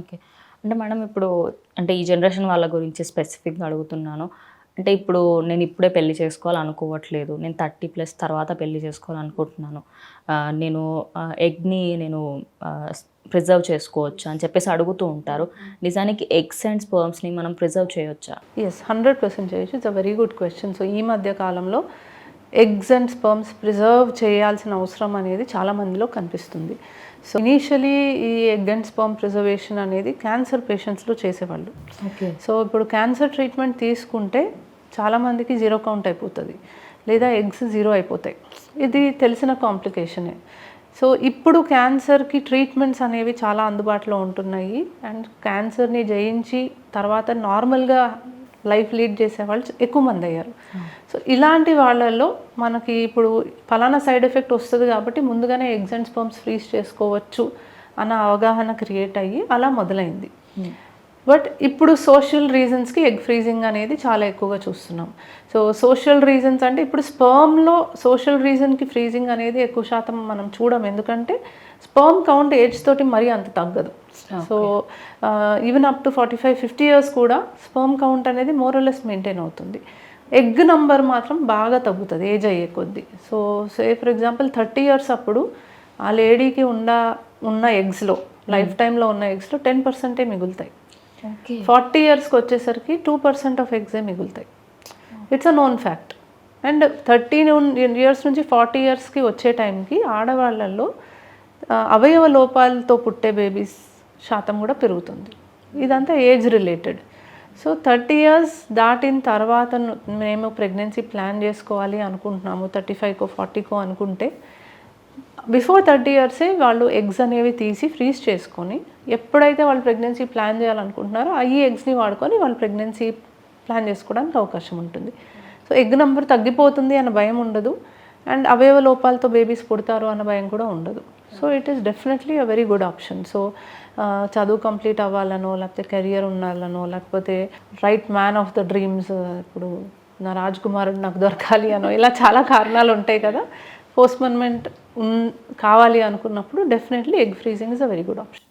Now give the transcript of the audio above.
Okay. అంటే madam ఇప్పుడు అంటే ఈ జనరేషన్ వాళ్ళ గురించి స్పెసిఫిక్గా అడుగుతున్నాను. అంటే ఇప్పుడు నేను ఇప్పుడే పెళ్ళి చేసుకోవాలనుకోవట్లేదు. నేను థర్టీ ప్లస్ తర్వాత పెళ్ళి చేసుకోవాలనుకుంటున్నాను. నేను ఎగ్ని నేను ప్రిజర్వ్ చేసుకోవచ్చా అని చెప్పేసి అడుగుతూ ఉంటారు. నిజానికి ఎగ్స్ అండ్ స్పర్మ్స్ని మనం ప్రిజర్వ్ చేయొచ్చా? ఎస్ హండ్రెడ్ పర్సెంట్ చేయొచ్చు. It's a very good question so ఈ మధ్య కాలంలో ఎగ్స్ అండ్ స్పర్మ్స్ ప్రిజర్వ్ చేయాల్సిన అవసరం అనేది చాలా మందిలో కనిపిస్తుంది. సో ఇనీషియలీ ఈ ఎగ్ అండ్ స్పర్మ్ ప్రిజర్వేషన్ అనేది క్యాన్సర్ పేషెంట్స్లో చేసేవాళ్ళు. ఓకే సో ఇప్పుడు క్యాన్సర్ ట్రీట్మెంట్ తీసుకుంటే చాలామందికి జీరో కౌంట్ అయిపోతుంది. లేదా ఎగ్స్ జీరో అయిపోతాయి. ఇది తెలిసిన కాంప్లికేషనే సో ఇప్పుడు క్యాన్సర్కి ట్రీట్మెంట్స్ అనేవి చాలా అందుబాటులో ఉంటున్నాయి. అండ్ క్యాన్సర్ని జయించి తర్వాత నార్మల్గా లైఫ్ లీడ్ చేసే వాళ్ళు ఎక్కువ మంది అయ్యారు. సో ఇలాంటి వాళ్ళల్లో మనకి ఇప్పుడు ఫలానా సైడ్ ఎఫెక్ట్ వస్తుంది కాబట్టి ముందుగానే ఎగ్జామ్స్ పంప్స్ ఫ్రీజ్ చేసుకోవచ్చు అన్న అవగాహన క్రియేట్ అయ్యి అలా మొదలైంది. Hmm. బట్ ఇప్పుడు సోషల్ రీజన్స్కి ఎగ్ ఫ్రీజింగ్ అనేది చాలా ఎక్కువగా చూస్తున్నాం. సో సోషల్ రీజన్స్ అంటే ఇప్పుడు స్పర్మ్లో సోషల్ రీజన్కి ఫ్రీజింగ్ అనేది ఎక్కువ శాతం మనం చూడం. ఎందుకంటే స్పర్మ్ కౌంట్ ఏజ్ తోటి మరీ అంత తగ్గదు. So even up to forty five fifty years కూడా స్పర్మ్ కౌంట్ అనేది మోరలెస్ మెయింటైన్ అవుతుంది. ఎగ్ నంబర్ మాత్రం బాగా తగ్గుతుంది ఏజ్ అయ్యే కొద్దీ. So say for example thirty years అప్పుడు ఆ లేడీకి ఉన్న ఉన్న ఎగ్స్లో లైఫ్ టైంలో ఉన్న ఎగ్స్లో టెన్ పర్సెంటే మిగులుతాయి. ఫార్టీ ఇయర్స్కి వచ్చేసరికి టూ పర్సెంట్ ఆఫ్ ఎగ్జే మిగులుతాయి. It's a known fact and thirteen years నుంచి ఫార్టీ ఇయర్స్కి వచ్చే టైంకి ఆడవాళ్ళల్లో అవయవ లోపాలతో పుట్టే బేబీస్ శాతం కూడా పెరుగుతుంది. ఇదంతా age related. So thirty years దాటిన తర్వాత మేము ప్రెగ్నెన్సీ ప్లాన్ చేసుకోవాలి అనుకుంటున్నాము థర్టీ ఫైవ్కో ఫార్టీకో అనుకుంటే బిఫోర్ థర్టీ ఇయర్సే వాళ్ళు ఎగ్స్ అనేవి తీసి ఫ్రీజ్ చేసుకొని ఎప్పుడైతే వాళ్ళు ప్రెగ్నెన్సీ ప్లాన్ చేయాలనుకుంటున్నారో అవి ఈ ఎగ్స్ని వాడుకొని వాళ్ళు ప్రెగ్నెన్సీ ప్లాన్ చేసుకోవడానికి అవకాశం ఉంటుంది. సో ఎగ్ నెంబర్ తగ్గిపోతుంది అన్న భయం ఉండదు. అండ్ అవయవ లోపాలతో బేబీస్ పుడతారు అన్న భయం కూడా ఉండదు. So it is definitely a very good option so చదువు కంప్లీట్ అవ్వాలనో లేకపోతే కెరియర్ ఉండాలనో లేకపోతే right man of the dreams ఇప్పుడు నా రాజ్ కుమారుడు నాకు దొరకాలి అనో ఇలా చాలా కారణాలు ఉంటాయి కదా. పోస్ట్మన్మెంట్ కావాలి అనుకున్నప్పుడు definitely egg freezing is a very good option